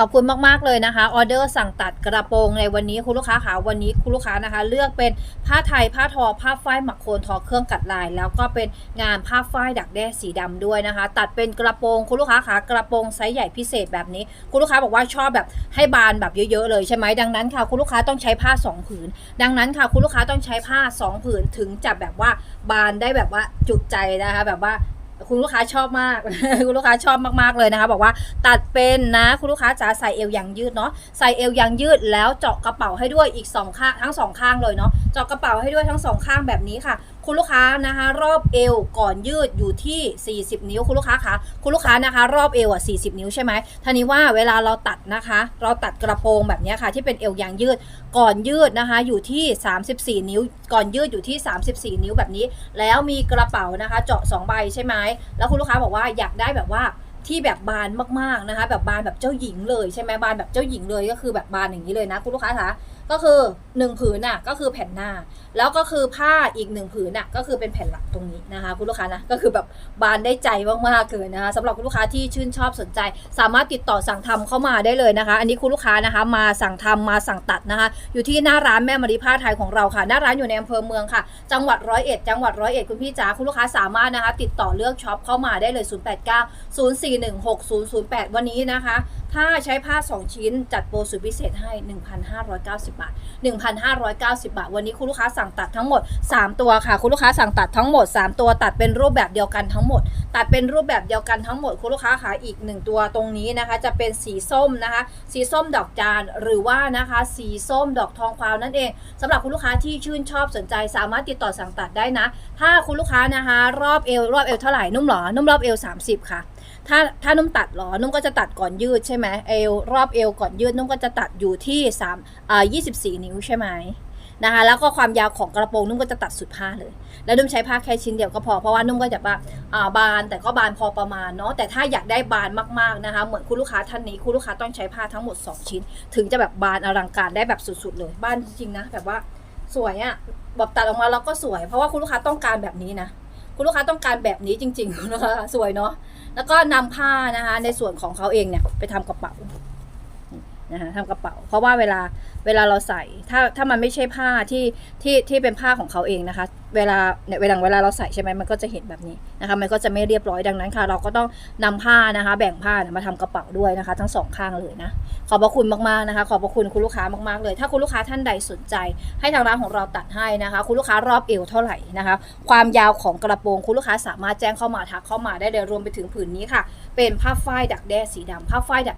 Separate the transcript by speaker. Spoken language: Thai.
Speaker 1: ขอบคุณมากๆเลยนะคะออเดอร์สั่งตัดกระโปรงในวันนี้คุณลูกค้าค่ะวันนี้คุณลูกค้านะคะ เลือกเป็นผ้าไทยผ้าทอผ้าฝ้ายหมักโคนทอเครื่องกัดลาย แล้วก็เป็นงานผ้าฝ้ายดักแด้สีดำด้วยนะคะ ตัดเป็นกระโปรงคุณลูกค้าค่ะกระโปรงไซส์ใหญ่พิเศษแบบนี้ คุณลูกค้าบอกว่าชอบแบบให้บานแบบเยอะๆเลยใช่ไหมดังนั้นค่ะ คุณลูกค้าต้องใช้ผ้าสองผืน ดังนั้นค่ะ คุณลูกค้าต้องใช้ผ้าสองผืนถึงจะแบบว่าบานได้แบบว่าจุใจนะคะแบบว่า คุณลูกค้าชอบมาก คุณลูกค้าชอบมากๆเลยนะคะ บอกว่าตัดเป็นนะ คุณลูกค้าจ๋าใส่เอวยางยืดเนาะใส่เอวยางยืดแล้วเจาะกระเป๋าให้ด้วยอีกสองข้างทั้งสองข้างเลยเนาะเจาะกระเป๋าให้ด้วยทั้งสองข้างแบบนี้ค่ะ คุณลูกค้านะคะ รอบเอวก่อนยืดอยู่ที่ 40 นิ้วคุณลูกค้าคะคุณลูกค้านะคะ รอบเอวอะ40 นิ้วใช่ไหมทีนี้ว่าเวลาเราตัดนะคะ เราตัดกระโปรงแบบนี้ค่ะ ที่เป็นเอวยางยืดก่อนยืดนะคะ อยู่ที่ 34 นิ้ว ก่อนยืดอยู่ที่ 34 นิ้วแบบนี้ แล้วมีกระเป๋านะคะ เจาะ 2 ใบใช่ไหมแล้วคุณลูกค้าบอกว่าอยากได้แบบว่าที่แบบบานมากๆนะคะ แบบบานแบบเจ้าหญิงเลยใช่ไหมบานแบบเจ้าหญิงเลยก็คือแบบบานอย่างนี้เลยนะคุณลูกค้าคะ ก็คือหนึ่งผืนน่ะก็คือแผ่นหน้า แล้วก็คือผ้าอีกหนึ่งผืนน่ะก็คือเป็นแผ่นหลังตรงนี้นะคะคุณลูกค้านะก็คือแบบบานได้ใจมากๆเลยนะคะสำหรับคุณลูกค้าที่ชื่นชอบสนใจ สามารถติดต่อสั่งทำเข้ามาได้เลยนะคะ อันนี้คุณลูกค้านะคะ มาสั่งทำมาสั่งตัดนะคะ อยู่ที่หน้าร้านแม่มารีผ้าไทยของเราค่ะ หน้าร้านอยู่ในอำเภอเมืองค่ะ จังหวัดร้อยเอ็ดจังหวัดร้อยเอ็ดคุณพี่จ๋าคุณลูกค้าสามารถนะคะ ติดต่อเลือกช็อปเข้ามาได้เลย 089 041 6008 วันนี้นะคะ ถ้าใช้ผ้า 2 ชิ้นจัดโปรสุดพิเศษให้ 1,590 บาท 1,590 บาท วันนี้คุณลูกค้าสั่งตัดทั้งหมด 3 ตัวค่ะ คุณลูกค้าสั่งตัดทั้งหมด 3 ตัวตัดเป็นรูปแบบเดียวกันทั้งหมด ตัดเป็นรูปแบบเดียวกันทั้งหมด คุณลูกค้าค่ะอีก 1 ตัวตรงนี้นะคะ จะเป็นสีส้มนะคะ สีส้มดอกจานหรือว่านะคะ สีส้มดอกทองควาวนั่นเองสำหรับคุณลูกค้าที่ชื่นชอบสนใจ สามารถติดต่อสั่งตัดได้นะ ถ้าคุณลูกค้านะคะ รอบเอวรอบเอวเท่าไหร่นุ่มหรอนุ่มรอบเอว30 ค่ะ ถ้าถ้านุ่มตัดหรอ นุ่มก็จะตัดก่อนยืดใช่ไหมเอวรอบเอวก่อนยืด นุ่มก็จะตัดอยู่ที่3อ่า24 นิ้วใช่ไหมนะคะแล้วก็ความยาวของกระโปรงนุ่มก็จะตัดสุดผ้าเลย แล้วนุ่มใช้ผ้าแค่ชิ้นเดียวก็พอเพราะว่านุ่มก็จะว่าอ่าบานแต่ก็บานพอประมาณเนาะแต่ถ้าอยากได้บานมากๆนะคะเหมือนคุณลูกค้าท่านนี้คุณลูกค้าต้องใช้ผ้าทั้งหมด 2 ชิ้น ถึงจะแบบบานอลังการได้แบบสุดๆเลยบานจริงๆนะแบบว่าสวยอะแบบตัดออกมาแล้วก็สวย เพราะว่าคุณลูกค้าต้องการแบบนี้นะ คุณลูกค้าต้องการแบบนี้จริงๆนะคะสวยเนาะแล้วก็นำผ้านะคะ ในส่วนของเขาเองเนี่ยไปทำกระเป๋านะคะทำกระเป๋า เพราะว่าเวลาเวลาเราใส่ถ้าถ้ามันไม่ใช่ผ้าที่ที่ที่เป็นผ้าของเขาเองนะคะ เวลาเนี่ยเวลาเวลาเราใส่ใช่ไหมมันก็จะเห็นแบบนี้นะคะ มันก็จะไม่เรียบร้อยดังนั้นค่ะ เราก็ต้องนำผ้านะคะ แบ่งผ้ามาทำกระเป๋าด้วยนะคะ ทั้งสองข้างเลยนะ ขอบพระคุณมากๆนะคะ ขอบพระคุณคุณลูกค้ามากๆเลย ถ้าคุณลูกค้าท่านใดสนใจ ให้ทางร้านของเราตัดให้นะคะ คุณลูกค้ารอบเอวเท่าไหร่นะคะ ความยาวของกระโปรงคุณลูกค้าสามารถแจ้งเข้ามาทักเข้ามาได้เลยรวมไปถึงผืนนี้ค่ะ เป็นผ้าฝ้ายดักแด้สีดำผ้าฝ้ายดัก